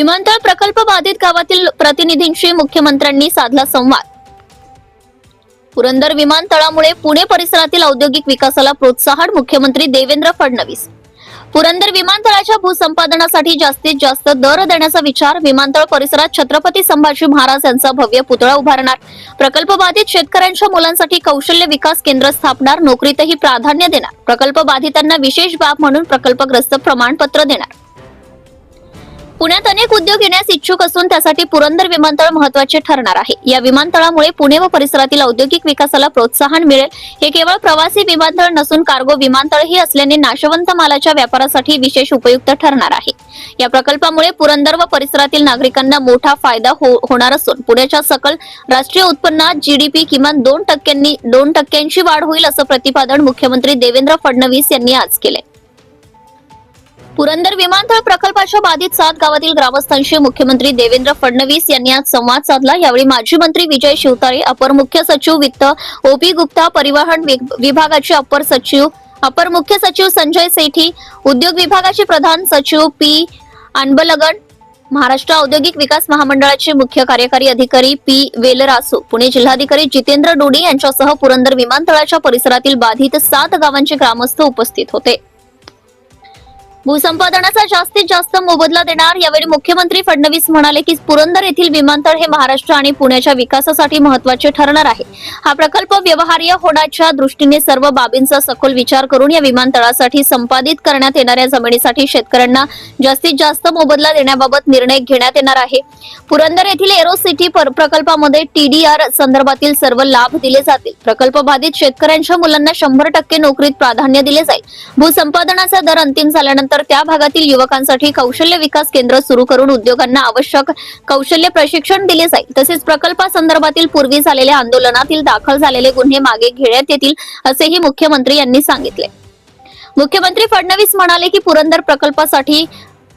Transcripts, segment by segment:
विमानतळ प्रकल्प बाधित गावातील प्रतिनिधींशी मुख्यमंत्र्यांनी साधला संवाद. पुरंदर विमानतळामुळे पुणे परिसरातील औद्योगिक विकासाला प्रोत्साहन मुख्यमंत्री देवेंद्र फडणवीस. पुरंदर विमानतळाच्या भूसंपादनासाठी जास्तीत जास्त दर देण्याचा विचार विमानतळ परिसरात छत्रपती संभाजी महाराज यांचा भव्य पुतळा उभारणार प्रकल्प बाधित शेतकऱ्यांच्या मुलांसाठी कौशल्य विकास केंद्र स्थापणार नोकरीतही प्राधान्य देणार प्रकल्प बाधितांना विशेष बाब म्हणून प्रकल्पग्रस्त प्रमाणपत्र देणार. पुण्यात अनेक उद्योग येण्यास इच्छुक असून त्यासाठी पुरंदर विमानतळ महत्त्वाचे ठरणार आहे. या विमानतळामुळे पुणे व परिसरातील औद्योगिक विकासाला प्रोत्साहन मिळेल. हे केवळ प्रवासी विमानतळ नसून कार्गो विमानतळही असल्याने नाशवंत मालाच्या व्यापारासाठी विशेष उपयुक्त ठरणार आहे. या प्रकल्पामुळे पुरंदर व परिसरातील नागरिकांना मोठा फायदा हो- होणार असून पुण्याच्या सकल राष्ट्रीय उत्पन्नात जीडीपी किमान दोन टक्क्यांनी दोन टक्क्यांची वाढ होईल असं प्रतिपादन मुख्यमंत्री देवेंद्र फडणवीस यांनी आज केले पुरंदर विमानतळ प्रकल्पाच्या बाधित सात गावातील ग्रामस्थांशी मुख्यमंत्री देवेंद्र फडणवीस यांनी आज संवाद साधला. यावेळी माजी मंत्री विजय शिवतारे अपर मुख्य सचिव वित्त ओपी गुप्ता परिवहन वि- विभागाचे अपर सचिव अपर मुख्य सचिव संजय सेठी उद्योग विभागाचे प्रधान सचिव पी अनबलगन महाराष्ट्र औद्योगिक विकास महामंडळाचे मुख्य कार्यकारी अधिकारी पी वेलरासू पुणे जिल्हाधिकारी जितेंद्र डोडी यांच्यासह पुरंदर विमानतळाच्या परिसरातील बाधित सात गावांचे ग्रामस्थ उपस्थित होते. भूसंपादनाचा जास्तीत जास्त मोबदला देणार. यावेळी मुख्यमंत्री फडणवीस म्हणाले की पुरंदर येथील विमानतळ हे महाराष्ट्र आणि पुण्याच्या विकासासाठी महत्त्वाचे ठरणार आहे. हा प्रकल्प व्यवहार्य होण्याच्या दृष्टीने सर्व बाबींचा सखोल विचार करून या विमानतळासाठी संपादित करण्यात येणाऱ्या जमिनीसाठी शेतकऱ्यांना जास्तीत जास्त मोबदला देण्याबाबत निर्णय घेण्यात येणार आहे. पुरंदर येथील एरो सिटी प्रकल्पामध्ये टीडीआर संदर्भातील सर्व लाभ दिले जातील. प्रकल्प बाधित शेतकऱ्यांच्या मुलांना शंभर टक्के नोकरीत प्राधान्य दिले जाईल. भूसंपादनाचा दर अंतिम झाल्यानंतर त्या भागातील युवकांसाठी कौशल्य विकास केंद्र सुरू करून उद्योगांना आवश्यक कौशल्य प्रशिक्षण दिले जाईल. तसेच प्रकल्पासंदर्भातील पूर्वी झालेल्या आंदोलनातील दाखल झालेले गुन्हे मागे घेण्यात येतील असेही मुख्यमंत्री यांनी सांगितले. मुख्यमंत्री फडणवीस म्हणाले की पुरंदर प्रकल्पासाठी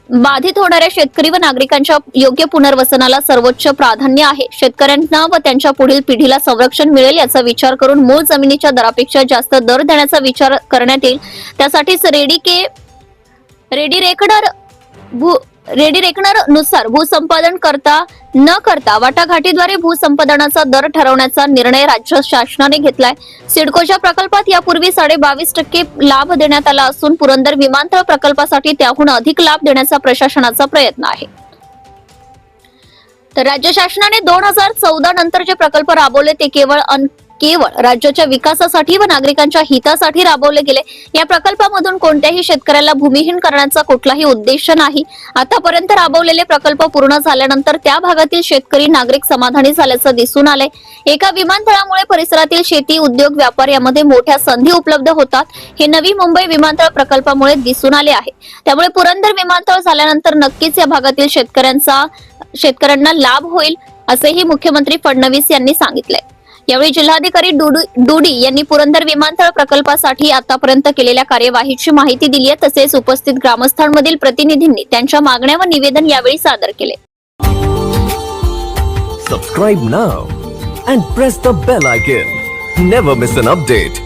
बाधित होणाऱ्या शेतकरी व नागरिकांच्या योग्य पुनर्वसनाला सर्वोच्च प्राधान्य आहे. शेतकऱ्यांना व त्यांच्या पुढील पिढीला संरक्षण मिळेल याचा विचार करून मूळ जमिनीच्या दरापेक्षा जास्त दर देण्याचा विचार करण्यात येईल. त्यासाठीच रेडी के रेडी रेकनर भू रेडी रेकनरनुसार भूसंपादन करता न करता वाटाघाटीद्वारे भूसंपादनाचा दर ठरवण्याचा निर्णय राज्य शासनाने घेतलाय. सिडकोच्या प्रकल्पात यापूर्वी साडे बावीस टक्के लाभ देण्यात आला असून पुरंदर विमानतळ प्रकल्पासाठी त्याहून अधिक लाभ देण्याचा प्रशासनाचा प्रयत्न आहे. तर राज्य शासनाने दोन हजार चौदा नंतर जे प्रकल्प राबवले ते केवळ केवळ राज्याच्या विकासासाठी व नागरिकांच्या हितासाठी राबवले गेले. या प्रकल्पामधून कोणत्याही शेतकऱ्याला भूमिहीन करण्याचा कुठलाही उद्देश नाही. आतापर्यंत राबवलेले प्रकल्प पूर्ण झाल्यानंतर त्या भागातील शेतकरी नागरिक समाधानी झाल्याचं दिसून आले एका विमानतळामुळे परिसरातील शेती उद्योग व्यापार यामध्ये मोठ्या संधी उपलब्ध होतात हे नवी मुंबई विमानतळ प्रकल्पामुळे दिसून आले आहे. त्यामुळे पुरंदर विमानतळ झाल्यानंतर नक्कीच या भागातील शेतकऱ्यांचा शेतकऱ्यांना लाभ होईल असेही मुख्यमंत्री फडणवीस यांनी सांगितले यावेळी जिल्हाधिकारी डुडी यांनी पुरंदर विमानतळ प्रकल्पासाठी आतापर्यंत केलेल्या कार्यवाहीची माहिती दिली आहे. तसेच उपस्थित ग्रामस्थांमधील प्रतिनिधींनी त्यांच्या मागण्या व निवेदन यावेळी सादर केले. Subscribe now and press the bell icon never miss an update